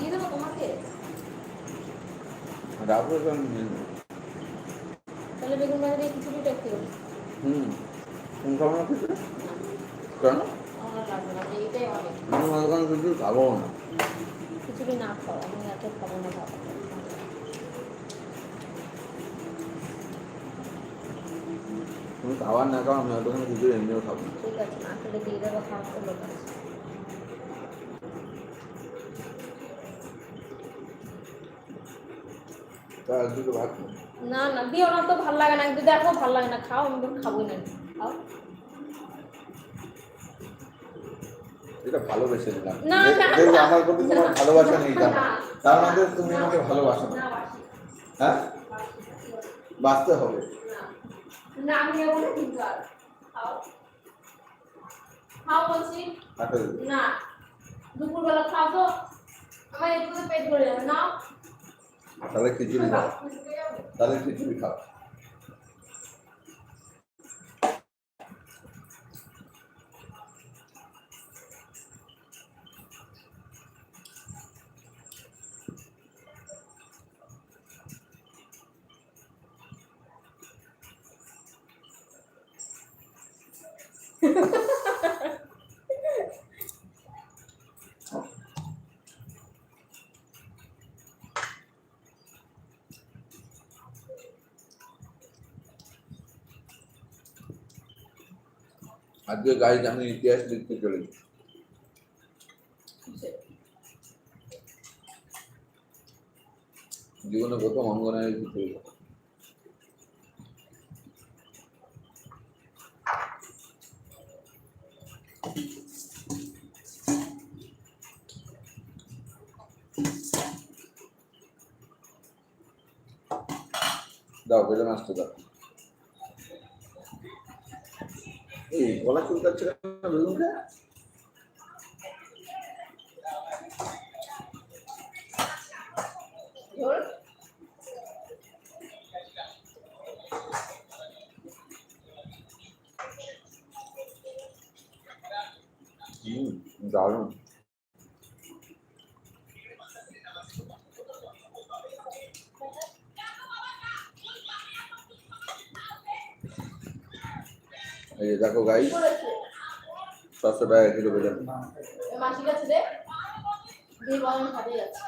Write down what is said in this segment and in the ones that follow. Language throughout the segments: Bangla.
দিয়ে দেবো তোমাকে? রাখো তো আমি নিয়ে নেব। তাহলে বেগুন ভাজা দিয়ে খিচুড়িটা খেও হুম। তুমি খাব না কেন? আমি মনে করেন খাব খিচুড়ি খাও আমি এত খাব না ভাত তুমি খাবার না খাও আমি হয়তো কিছু এমনিও খাব ঠিক আছে না খেলে দিয়ে দেবো খাওয়ার দুটো ভাত না না দিও না তো ভালো লাগে না। একটু দেখো ভালো লাগে না। খাও আমি তো খাবোই না। খাও। এটা ভালোবেসে দিলাম। না। আমার প্রতি তোমার ভালোবাসা নেই তার মধ্যে তুমি আমাকে ভালোবাসো না। হ্যাঁ? বাঁচতে হবে। না না আমি নেব কিন্তু আর। খাও। খাও বলছি। না। দুপুরবেলা খাও তো। আমার একটু পেট ভরে যাবে না। তাহলে খিচুড়ি খাও তাহলে খিচুড়ি খাও আজকে গাইজ আমি ইতিহাস লিখতে চলেছি জীবনে প্রথম খিচুড়ি খাব। দাও মাছটা দাও Olha que ele tá tirando o lugar. Hum, dá. এই যে দেখো গাই ছশো টাকা কিলো বেগুন এ মাসির কাছে দে দিয়ে বল আমি খাতে যাচ্ছি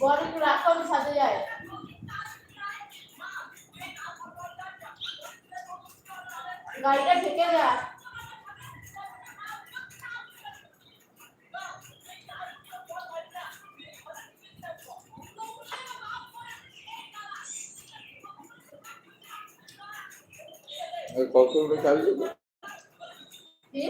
বল একটু রাখো আমি ছাদে যাই গাড়িটা ঢেকে যা আর কত করে চাইছো তো? কি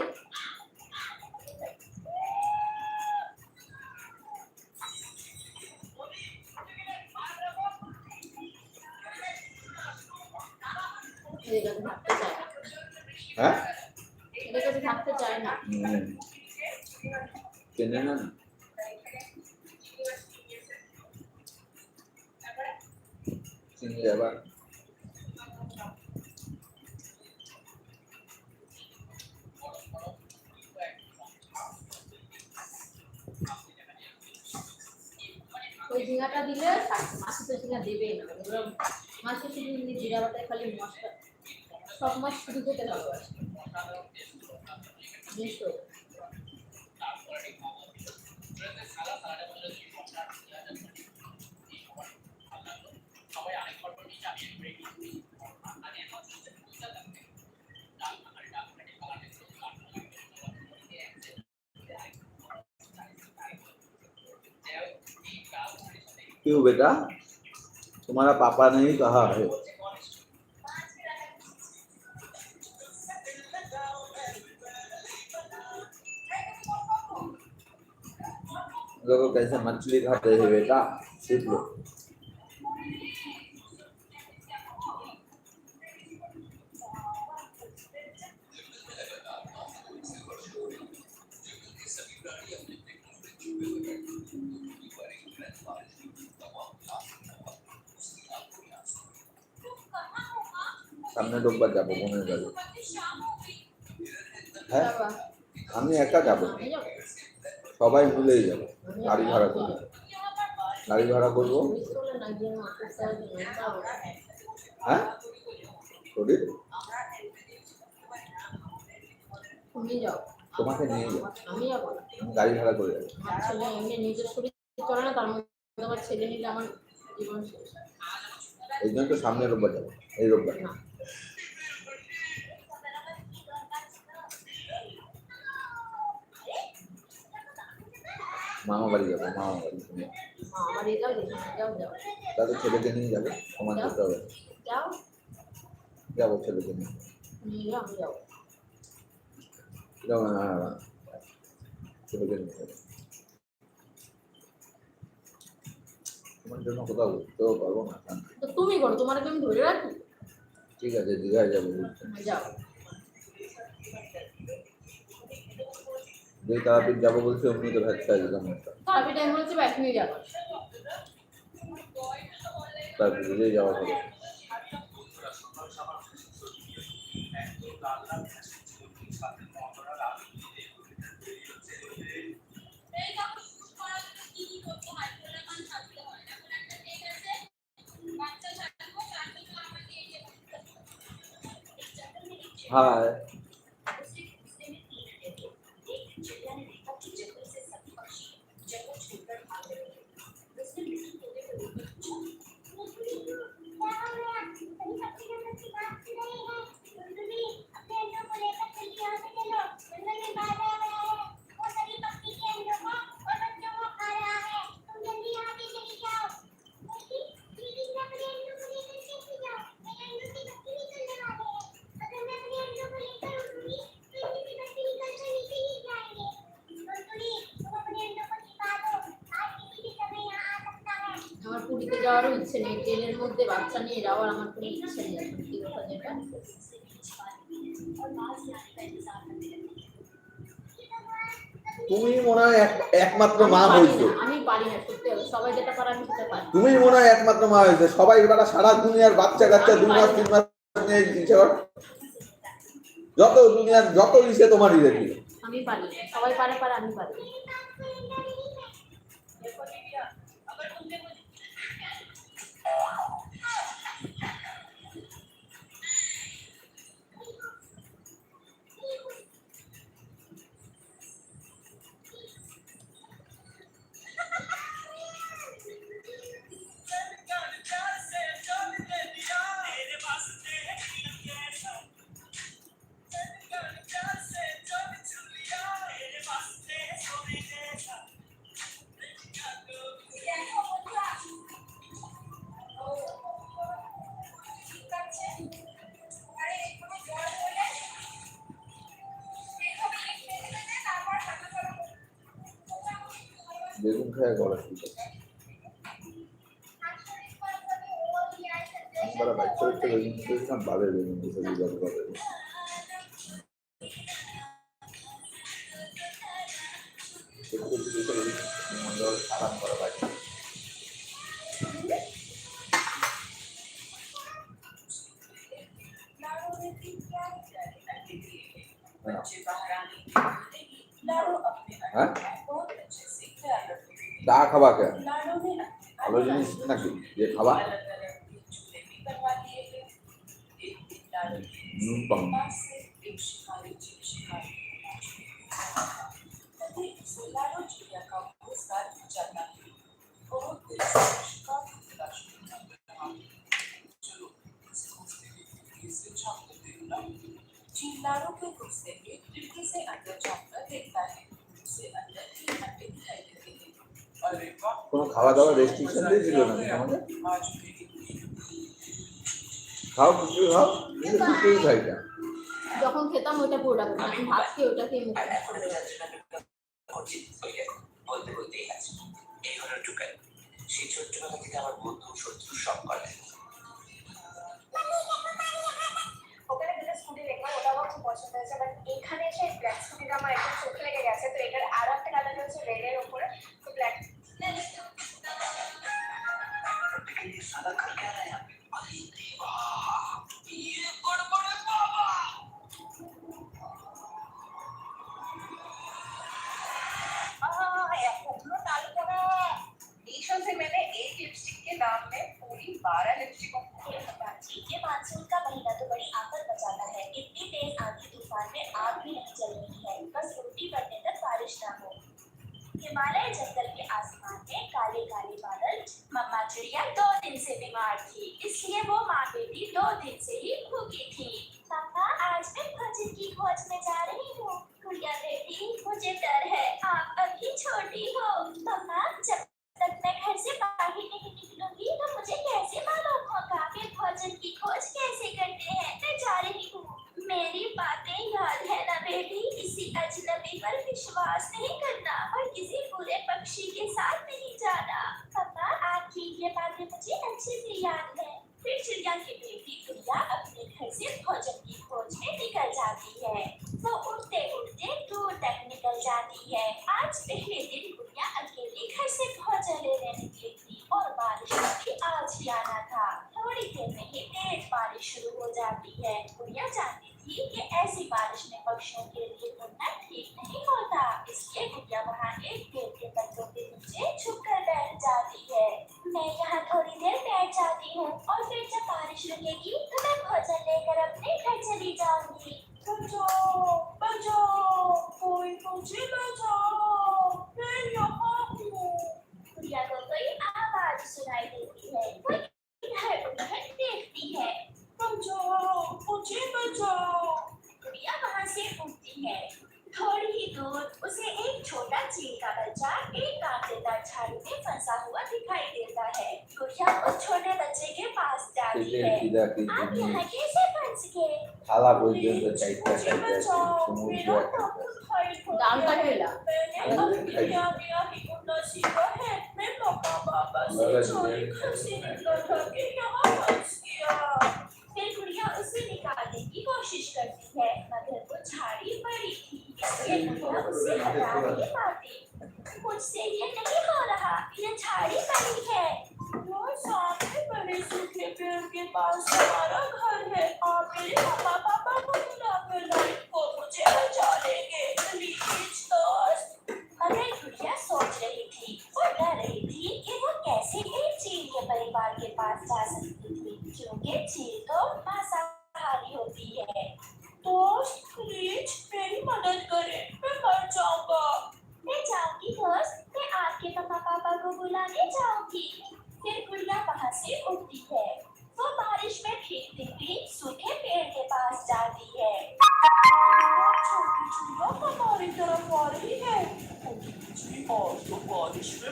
এদের কাছে থাকতে চায় না হ্যাঁ এদের কাছে থাকতে চায় না। চেনে না চিনি আবার ওই ঝিঙাটা দিলে মাসি তো ঝিঙা দেবেই না। মাছি শুধু জিরা বাটায় খালি মশলা। সব মাছ শুধু খেতে ভালোবাসে। মিশো क्यों बेटा? तुम्हारा पापा ने ही कहा है। देखो कैसे मछली खाते हैं बेटा, सीख लो। সামনে রোববার যাব বোনের বাড়ি। হ্যাঁ? আমি একা যাব। সবাই মিলেই যাব গাড়ি ভাড়া। করব গাড়ি ভাড়া করব। হ্যাঁ? শরীর? যাও। তোমাকে নিয়ে যাব। আমি যাব গাড়ি ভাড়া করে যাব। এমনি নিজের শরীর চলে না তার মধ্যে আমার ছেলে নিলে আমার জীবন শেষ। এই জন্য তো সামনের রোববার যাব এই রোববার। না। মামা বাড়ি যাব, মামা বাড়ি যাও তাহলে ছেলেকে নিয়ে যাবে। হবে। যাব ছেলেকে নিয়ে। যাব, না। ছেলেকে তুমি করো, তোমার আমি ধরে রাখি। ঠিক আছে দীঘায় যাব যে তারাপীঠ যাব বলছে অমনি তো ভ্যাটকা দিলাম তারাপীঠ যাব। তারপরে যাওয়া হবে। high ইচ্ছে নেই ট্রেনের মধ্যে বাচ্চা নিয়ে যাওয়ার আমার কোনো ইচ্ছে নেই এখন কথা যেটা? তুমি মনে হয় এক- একমাত্র মা হয়েছো আমি পারি না সত্যি সবাই যেটা পারে আমি সেটা পারি। তুমি মনে হয় একমাত্র মা হয়েছে সবাই এবার সারা দুনিয়ার বাচ্চা কাচ্চা দু মাস তিন মাস নিয়ে যত দুনিয়ার যত ইসে তোমার দেখি আমি পারি সবাই পারে পারে আমি পারি। না। গলা শুনতে আরাম করা বাইক হ্যাঁ দা খাবা কেন ভালো জিনিস নাকি যে খাবা নুন পাম Thank you. খাওয়া দাওয়া রেস্ট্রিকশন দিয়ে দিল না আমাদের? খাও কিছু খাও। কিন্তু কিছুই খাই না। যখন খেতাম ওটা পোড়া এখন ভাত খেয়ে ওটা খেয়ে বলতে বলতেই আছে। এই হলো টুকাই। সেই ছোট্টবেলা থেকে আমার বন্ধু শত্রু সব हिमालय जंगल के आसमान में काले काले बादल, मम्मा चिड़िया दो दिन से बीमार थी, इसलिए वो माँ बेटी दो दिन से ही भूखी थी पापा आज मैं भोजन की खोज में जा रही हूँ गुड़िया बेटी मुझे डर है आप अभी छोटी हो मम्मा जब तक मैं घर से बाहर नहीं निकलूँगी तो मुझे कैसे मालूम होगा कि भोजन की खोज कैसे करते हैं मैं जा रही हूँ मेरी बातें याद है ना बेटी किसी अजनबी पर विश्वास नहीं करना और किसी बुरे पक्षी के साथ नहीं जाना पापा, आपकी ये बातें मुझे अच्छे से याद है। फिर चिड़िया की बेटी गुड़िया अपने घर से भोजन की खोज में निकल जाती है। वो उड़ते उड़ते दूर तक निकल जाती है। आज पहले दिन गुड़िया अकेली घर से भोजन लेने निकली थी और बारिश भी आज ही आना था। थोड़ी देर में ही तेज बारिश शुरू हो जाती है। गुड़िया जानती थी कि ऐसी बारिश में पक्षियों के लिए उड़ना ठीक नहीं होता। इसलिए गुड़िया वहाँ एक पेड़ के पत्तों के नीचे छुप कर बैठ फंस गया। फिर गुड़िया उसे निकालने की कोशिश करती है मगर वो झाड़ी पड़ी थी। इसलिए गुड़िया उसे हटा नहीं पाती मुझसे ये नहीं हो रहा ये झाड़ी पड़ी है। पास हमारा घर है आप मेरे मामा पापा को बुला कर लाइट को मुझे बचा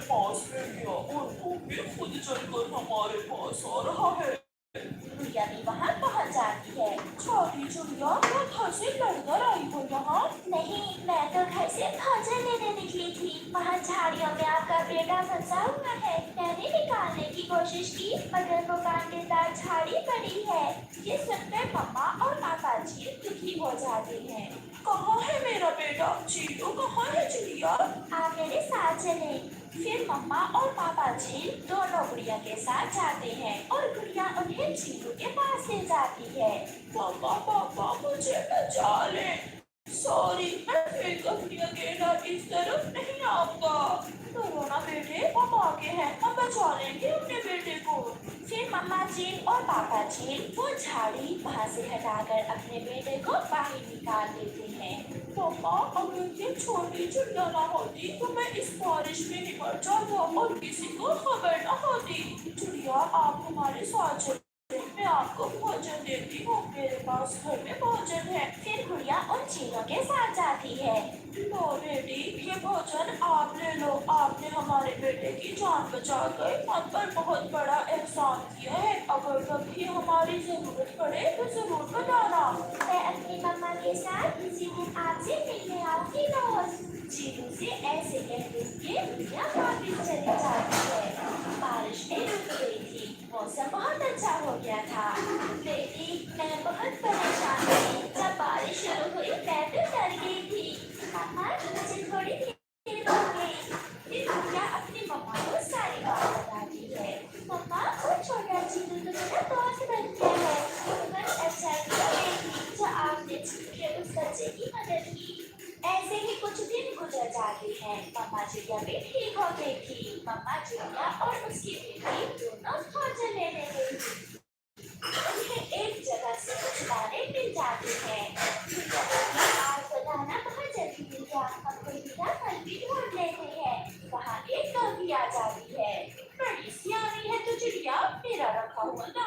पास में और वो भी खुद चलकर हमारे पास आ रहा है गुड़िया भी वहाँ पहुँच जाती है छोटी चिड़िया मैं घर से लड़कर आई हूँ यहाँ नहीं मैं तो घर से भोजन लेने निकली थी वहाँ झाड़ियों में आपका बेटा फंसा हुआ है मैंने निकालने की कोशिश की मगर वो कांटेदार झाड़ी पड़ी है ये सुनकर मम्मा और पापा जी दुखी हो जाते हैं कहाँ है मेरा बेटा चीलू कहाँ है चिड़िया आप मेरे साथ चले फिर मम्मा और पापा जी दोनों गुड़िया के साथ जाते हैं और गुड़िया उन्हें चीलू के पास ले जाती है। मम्मा पापा, मुझे बचा ले सॉरी मैं फिर कभी अकेला इस तरफ़ नहीं आऊँगा। तो रोना बेटे हम आगे हैं, हम बचा लेंगे अपने बेटे को। फिर मम्मा जी और पापा जी वो झाड़ी वहाँ से हटाकर अपने बेटे को बाहर निकाल देते पापा अगर ये छोटी चिड़िया ना होती तो मैं इस बारिश में निकल जाता और किसी को खबर ना होती। चिड़िया, आप हमारे साथ चलो। मैं आपको भोजन देती हूँ। मेरे पास घर में भोजन है। फिर गुड़िया उन चीलों के साथ जाती है। लो बेटी ये भोजन आप ले आपने हमारे बेटे की जान बचाकर हम पर बहुत बड़ा एहसान किया है। अगर कभी हमारी ज़रूरत पड़े तो ज़रूर बताना। मैं अपनी मम्मा के साथ किसी दिन आपसे मिलने आऊँगी रोज चीलू से ऐसे कहते हुए गुड़िया वापिस चली जाती है। बारिश में रुक गई थी। मौसम बहुत अच्छा हो गया था। बेटी, मैं बहुत परेशान थी। जब बारिश शुरू हुई, मैं तो डर गई। जाते हैं मम्मा चिड़िया भी ठीक हो गई थी मम्मा चिड़िया और उसकी बेटी दोनों 我闻到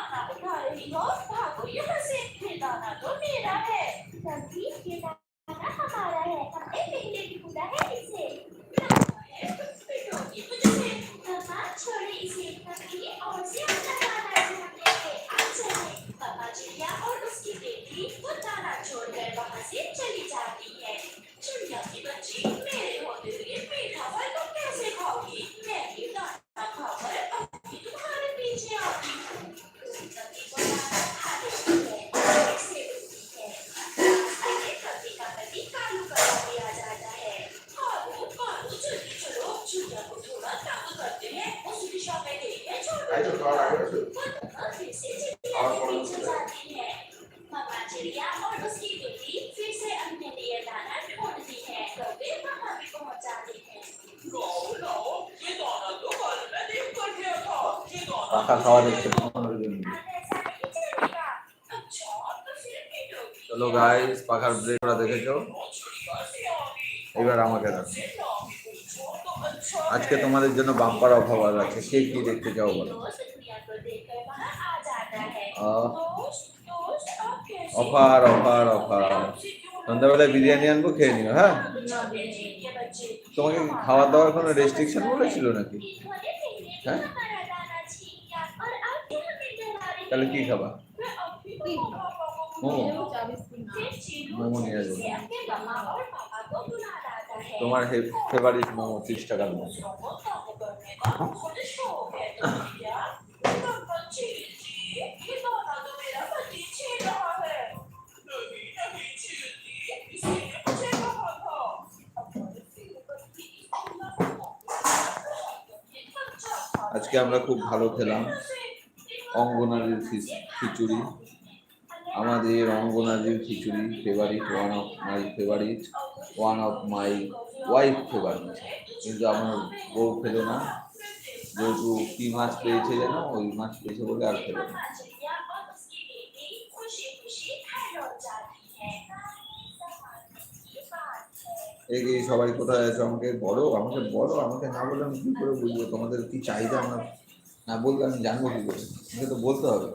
খাওয়া দেখতে চলো গাইস পাখার ব্রেক করা দেখেছ? এবার আমাকে দেখো। আজকে তোমাদের জন্য বাম্পার অফার আছে। সে কি দেখতে চাও বলো? Offer offer offer. সন্ধ্যাবেলায় বিরিয়ানি আনব, খেয়ে নিও হ্যাঁ? তোমাকে খাওয়া দাওয়ার কোনো রেস্ট্রিকশন বলেছিল নাকি? হ্যাঁ? তাহলে কি খাবা? মোমো। মোমো নিয়ে যাব। তোমার ফেভারিট মোমো ত্রিশ টাকার মোমো। আজকে আমরা খুব ভালো খেলাম। অঙ্গনারীর খিচুড়ি। আমাদের অঙ্গনারীর খিচুড়ি favourite one of my favourite one of my wife favourite কিন্তু আমার বউ খেলো না। যেহেতু কী মাছ পেয়েছে যেন, ওই মাছ পেয়েছে বলে আর খেলো না। এগিয়ে সবাই কোথায় আছে? আমাকে বলো আমাকে বলো, আমাকে না বলে আমি কি করে বুঝব? তোমাদের কি চাহিদা? আমার না বললে আমি জানব কি করে? তো বলতে হবে।